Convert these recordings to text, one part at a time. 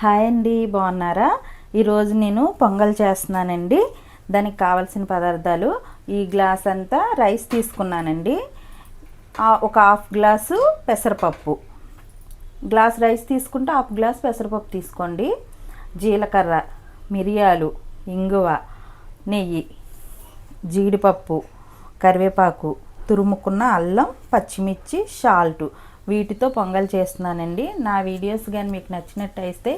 Hi అండి బాగున్నారా? ఈరోజు నేను పొంగల్ చేస్తున్నానండి. దానికి కావాల్సిన పదార్థాలు ఈ గ్లాస్ అంతా రైస్ తీసుకున్నానండి. ఒక హాఫ్ గ్లాసు పెసరపప్పు. గ్లాస్ రైస్ తీసుకుంటే హాఫ్ గ్లాస్ పెసరపప్పు తీసుకోండి. జీలకర్ర మిరియాలు ఇంగువ నెయ్యి జీడిపప్పు కరివేపాకు తురుముకున్న అల్లం పచ్చిమిర్చి షాల్టు వీటితో పొంగల్ చేస్తున్నానండి. నా వీడియోస్ కానీ మీకు నచ్చినట్టయితే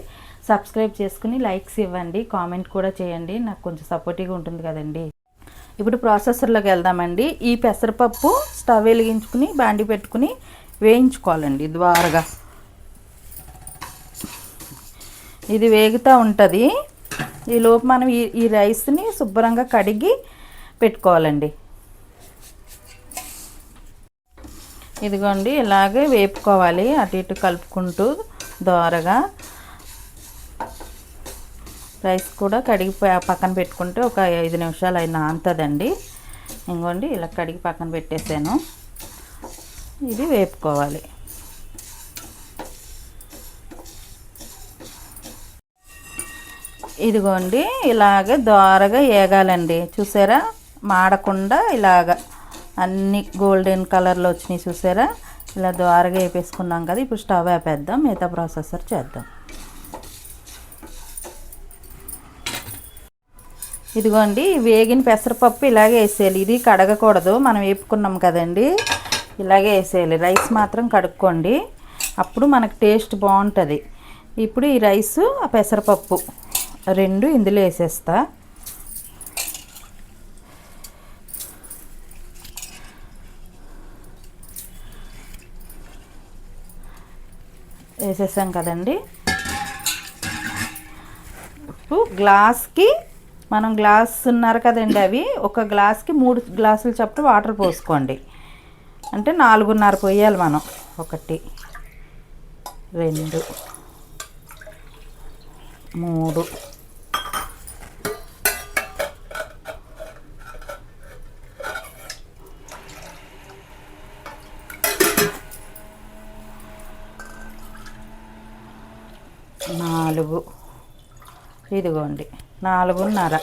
సబ్స్క్రైబ్ చేసుకుని లైక్స్ ఇవ్వండి. కామెంట్ కూడా చేయండి. నాకు కొంచెం సపోర్టివ్గా ఉంటుంది కదండి. ఇప్పుడు ప్రాసెసర్లోకి వెళ్దామండి. ఈ పెసరపప్పు స్టవ్ వెలిగించుకుని బాండి పెట్టుకుని వేయించుకోవాలండి ద్వారగా. ఇది వేగుతూ ఉంటుంది. ఈ లోపు మనం ఈ ఈ రైస్ని శుభ్రంగా కడిగి పెట్టుకోవాలండి. ఇదిగోండి ఇలాగే వేపుకోవాలి. అటు ఇటు కలుపుకుంటూ దోరగా. రైస్ కూడా కడిగి పక్కన పెట్టుకుంటే ఒక ఐదు నిమిషాలు అయినా నానుతుందండి ఇంకోండి ఇలా కడిగి పక్కన పెట్టేసాను. ఇది వేపుకోవాలి. ఇదిగోండి ఇలాగ దోరగా ఏగాలండి. చూసారా? మాడకుండా ఇలాగ అన్ని గోల్డెన్ కలర్లో వచ్చినాయి చూసారా? ఇలా ద్వారగా వేపేసుకున్నాం కదా ఇప్పుడు స్టవ్ వేపేద్దాం మిగతా ప్రాసెసర్ చేద్దాం. ఇదిగోండి వేగిన పెసరపప్పు ఇలాగే వేసేయాలి. ఇది కడగకూడదు మనం వేపుకున్నాం కదండి. ఇలాగే వేసేయాలి. రైస్ మాత్రం కడుక్కోండి. అప్పుడు మనకు టేస్ట్ బాగుంటుంది. ఇప్పుడు ఈ రైసు ఆ పెసరపప్పు రెండు ఇందులో వేసేస్తా. వేసేసాం కదండి. ఉప్పు గ్లాస్కి మనం గ్లాస్ ఉన్నారు కదండి అవి ఒక గ్లాస్కి మూడు గ్లాసులు చప్పుడు వాటర్ పోసుకోండి. అంటే నాలుగున్నర పోయాలి మనం. ఒకటి రెండు మూడు నాలుగు ఇదిగోండి నాలుగున్నర.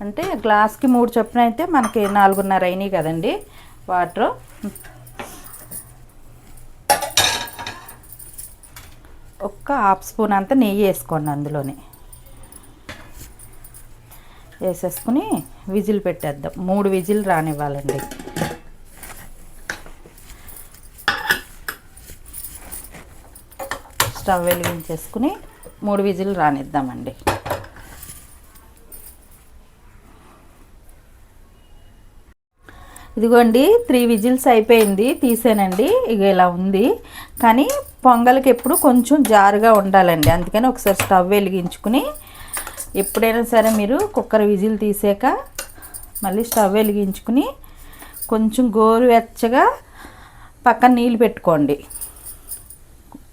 అంటే గ్లాస్కి మూడు చొప్పున అయితే మనకి నాలుగున్నర అయినాయి కదండి వాటర్. ఒక్క హాఫ్ స్పూన్ అంతా నెయ్యి వేసుకోండి అందులోనే. వేసేసుకుని విజిల్ పెట్టేద్దాం. మూడు విజిల్ రానివ్వాలండి. స్టవ్ వెలిగించేసుకుని మూడు విజిల్ రానిద్దామండి. ఇదిగోండి త్రీ విజిల్స్ అయిపోయింది తీసానండి ఇక ఇలా ఉంది. కానీ పొంగల్కి ఎప్పుడు కొంచెం జారుగా ఉండాలండి. అందుకని ఒకసారి స్టవ్ వెలిగించుకుని ఎప్పుడైనా సరే మీరు కుక్కర్ విజిల్ తీసాక మళ్ళీ స్టవ్ వెలిగించుకుని కొంచెం గోరువెచ్చగా పక్కన నీళ్ళు పెట్టుకోండి.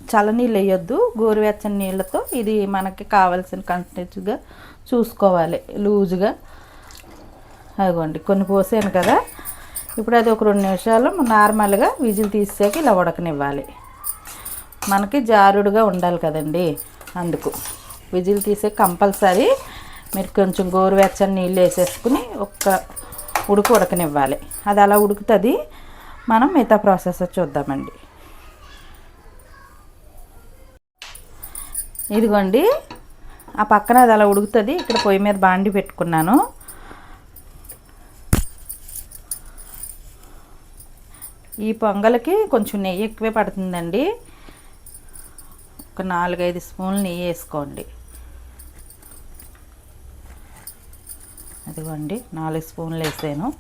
చల్లనీళ్ళు వేయొద్దు గోరువెచ్చని నీళ్ళతో ఇది మనకి కావాల్సిన కంటెంట్గా చూసుకోవాలి లూజుగా. అదిగోండి కొన్ని పోసాను కదా. ఇప్పుడు అది ఒక రెండు నిమిషాలు నార్మల్గా విజిల్ తీసాక ఇలా ఉడకనివ్వాలి. మనకి జారుడుగా ఉండాలి కదండి అందుకు. విజిల్ తీసే కంపల్సరీ మీరు కొంచెం గోరువెచ్చని నీళ్ళు వేసేసుకుని ఒక్క ఉడుకు ఉడకనివ్వాలి. అది అలా ఉడుకుతుంది. మనం మిగతా ప్రాసెస్ చూద్దామండి. ఇదిగోండి ఆ పక్కన అది అలా ఉడుకుతుంది. ఇక్కడ పొయ్యి మీద బాండి పెట్టుకున్నాను. ఈ పొంగలకి కొంచెం నెయ్యి ఎక్కువే పడుతుందండి. ఒక నాలుగైదు స్పూన్లు నెయ్యి వేసుకోండి. అదిగోండి నాలుగు స్పూన్లు వేసాను.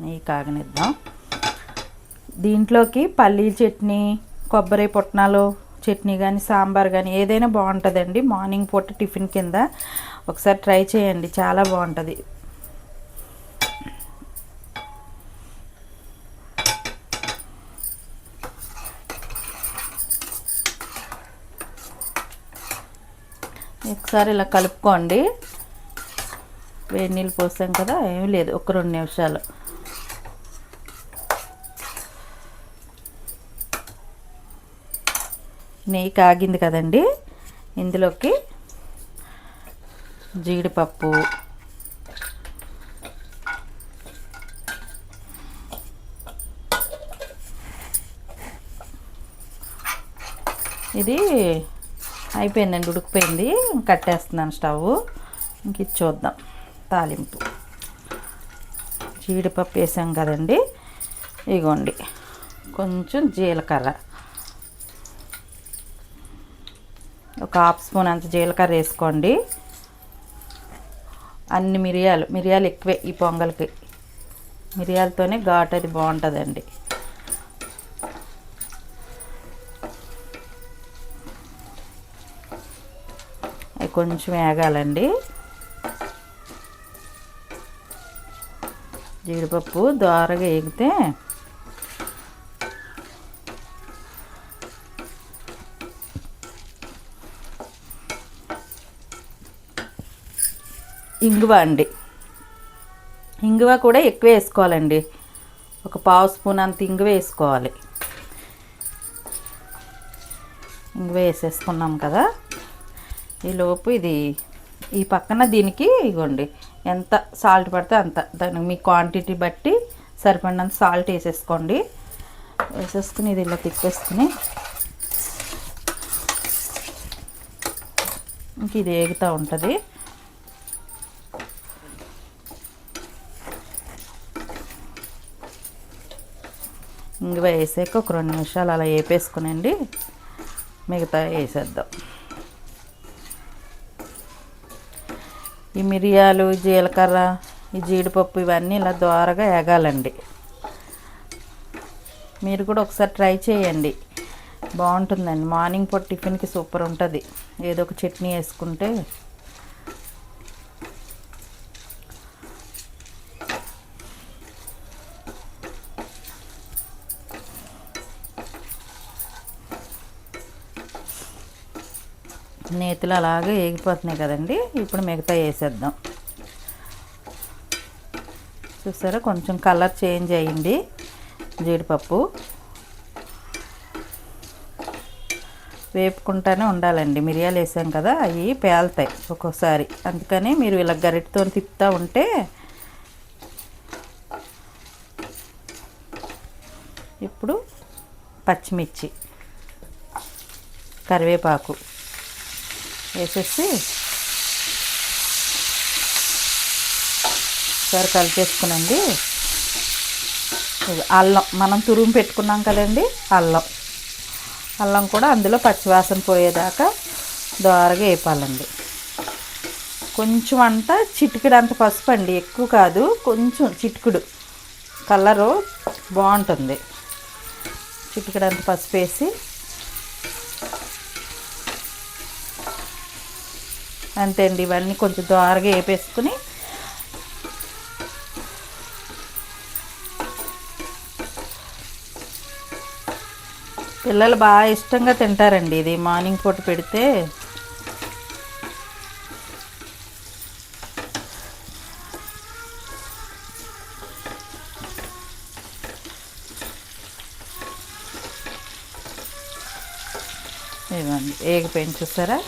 నెయ్యి కాగనిద్దాం. దీంట్లోకి పల్లీ చట్నీ కొబ్బరి పుట్నాలు చట్నీ కానీ సాంబార్ కానీ ఏదైనా బాగుంటుందండి. మార్నింగ్ పూట టిఫిన్ కింద ఒకసారి ట్రై చేయండి. చాలా బాగుంటుంది. ఒకసారి ఇలా కలుపుకోండి. వేడి నీళ్ళు పోసాం కదా ఏమీ లేదు ఒక రెండు నిమిషాలు. నెయ్యి కాగింది కదండి ఇందులోకి జీడిపప్పు ఇది అయిపోయిందండి ఉడికిపోయింది. కట్టేస్తున్నాను స్టవ్. ఇంక చూద్దాం. తాలింపు. జీడిపప్పు వేసాం కదండి. ఇగోండి. కొంచెం జీలకర్ర. ఒక హాఫ్ స్పూన్ అంత జీలకర్ర వేసుకోండి. అన్ని మిరియాలు మిరియాలు ఎక్కువే ఈ పొంగల్కి. మిరియాలతోనే ఘాట్ అది బాగుంటుందండి. కొంచెం వేగాలండి. జీడిపప్పు దోరగా వేగితే ఇంగువ అండి. ఇంగువ కూడా ఎక్కువ వేసుకోవాలండి. ఒక పావు స్పూన్ అంత ఇంగువ వేసుకోవాలి. ఇంగువ వేసేసుకున్నాం కదా. ఈలోపు ఇది ఈ పక్కన దీనికి ఇగోండి. ఎంత సాల్ట్ పడితే అంత. దానికి మీ క్వాంటిటీ బట్టి సరిపడినంత సాల్ట్ వేసేసుకోండి. వేసేసుకుని ఇది ఇలా తిప్పేసుకుని ఇంక ఇది ఏగుతూ ఉంటుంది. ఇంకా వేసాక ఒక రెండు నిమిషాలు అలా వేపేసుకునండి మిగతా వేసేద్దాం. ఈ మిరియాలు జీలకర్ర ఈ జీడిపప్పు ఇవన్నీ ఇలా దోరగా ఎగాలండి మీరు కూడా ఒకసారి ట్రై చేయండి. బాగుంటుందండి. మార్నింగ్ పూట టిఫిన్కి సూపర్ ఉంటుంది. ఏదో ఒక చట్నీ వేసుకుంటే నేతులు అలాగే ఏగిపోతున్నాయి కదండి. ఇప్పుడు మిగతా వేసేద్దాం. చూసారా? కొంచెం కలర్ చేంజ్ అయ్యింది జీడిపప్పు. వేపుకుంటానే ఉండాలండి. మిరియాలు వేసాం కదా అవి పేలుతాయి ఒక్కోసారి. అందుకని మీరు ఇలా గరిటితో తిప్పుతూ ఉంటే ఇప్పుడు పచ్చిమిర్చి కరివేపాకు. వేసేసి ఒకసారి కలిపేసుకునండి. అల్లం మనం తురుము పెట్టుకున్నాం కదండి అల్లం. అల్లం కూడా అందులో పచ్చివాసన పోయేదాకా దోరగా వేపాలండి. కొంచెం అంట చిటికెడు అంత పసుపు అండి ఎక్కువ కాదు కొంచెం చిటికెడు. కలరు బాగుంటుంది. చిటికెడు అంత పసుపు వేసి అంతే అండి ఇవన్నీ కొంచెం దారగా వేపేసుకుని పిల్లలు బాగా ఇష్టంగా తింటారండి ఇది. మార్నింగ్ పూట పెడితే ఇవ్వండి ఏగిపోయింది చూసారా?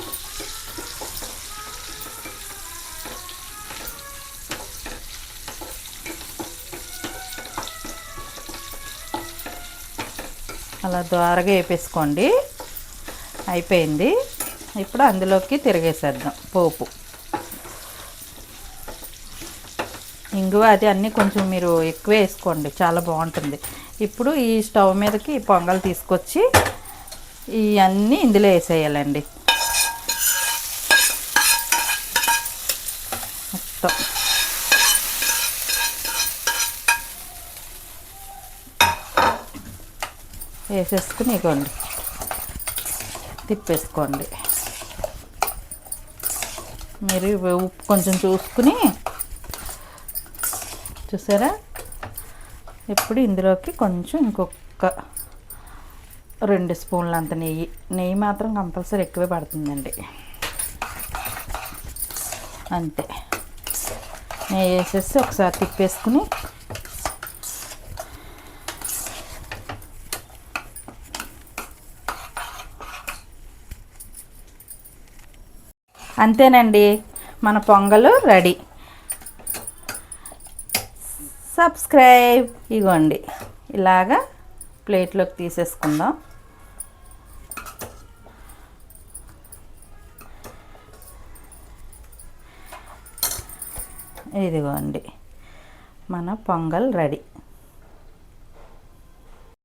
అలా ద్వారగా వేపేసుకోండి. అయిపోయింది. ఇప్పుడు అందులోకి తిరిగేసేద్దాం పోపు. ఇంగువ అది అన్నీ కొంచెం మీరు ఎక్కువ వేసుకోండి. చాలా బాగుంటుంది. ఇప్పుడు ఈ స్టవ్ మీదకి పొంగల్ తీసుకొచ్చి ఇవన్నీ ఇందులో వేసేయాలండి. వేసేసుకుని ఇగోండి. తిప్పేసుకోండి. మీరు ఉప్పు కొంచెం చూసుకుని చూసారా? ఇప్పుడు ఇందులోకి కొంచెం ఇంకొక రెండు స్పూన్లు అంత నెయ్యి. నెయ్యి మాత్రం కంపల్సరీ ఎక్కువే పడుతుందండి. అంతే. నెయ్యి వేసేసి ఒకసారి తిప్పేసుకుని అంతేనండి. మన పొంగలు రెడీ. సబ్స్క్రైబ్. ఇగోండి. ఇలాగా ప్లేట్లోకి తీసేసుకుందాం. ఇదిగోండి. మన పొంగల్ రెడీ.